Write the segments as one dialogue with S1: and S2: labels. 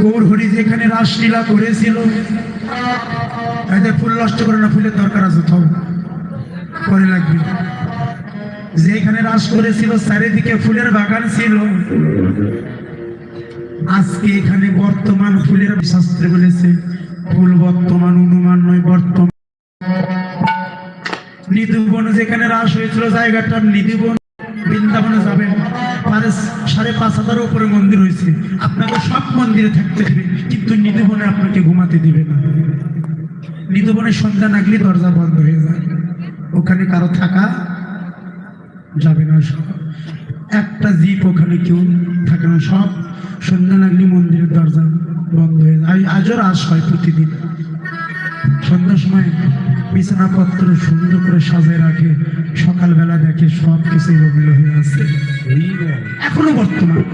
S1: গৌর হরি যেখানে রাসলীলা করেছিল ফুল নষ্ট করে না, ফুলের দরকার আছে তো পরে লাগবে। যেখানে রাস করেছিল, চারিদিকে ফুলের বাগান ছিল। আজকে এখানে বর্তমান ফুলের শাস্ত্রে বলেছে, ফুল বর্তমান, অনুমান নয়, বর্তমান। নিধুবন যেখানে রাস হয়েছিল জায়গাটা নিধুবন বৃন্দাবনে যাবেন। সাড়ে পাঁচ হাজার উপরে মন্দির হয়েছে। আপনাকে সব মন্দিরে থাকতে দেবে কিন্তু নিধুবনে আপনাকে ঘুমাতে দিবে না। নিধুবনের সন্ধ্যা নাগলি দরজা বন্ধ হয়ে যায়। ওখানে কারও থাকা যাবে না সব। একটা জিপ ওখানে কেউ থাকে না সব। সন্ধ্যা নাগলি মন্দিরের দরজা বন্ধ হয়ে যায়। আজও রাস হয় প্রতিদিন। সন্ধ্যার সময় বিছানাপত্র সুন্দর করে সাজিয়ে রাখে। সকালবেলা দেখে সব কিছু এলোমেলো হয়ে আছে। এখনও বর্তমান।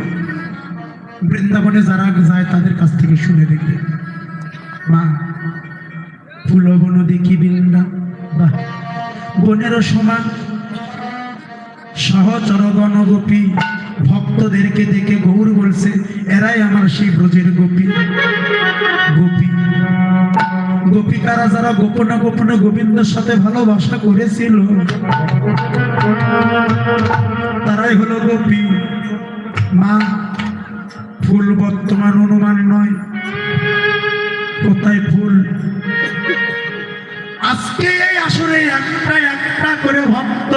S1: বৃন্দাবনে যারা যায়, তাদের কাছ থেকে শুনে দেখবে। মা, ফুলবন দেখি বৃন্দা। বাহ বনেরও সমান। সহচর গণগোপী ভক্তদেরকে দেখে গৌর বলছে, এরাই আমার সেই ব্রজের গোপী। গোপী। গোপিকারা যারা গোপনে গোপনে গোবিন্দের সাথে ভালোবাসা করেছিল, তারাই হলো গোপী। মা ফুল বর্তমান অনুমান নয়। কোথায় ভুল? আজকে এই আসরে একটা একটা করে ভক্ত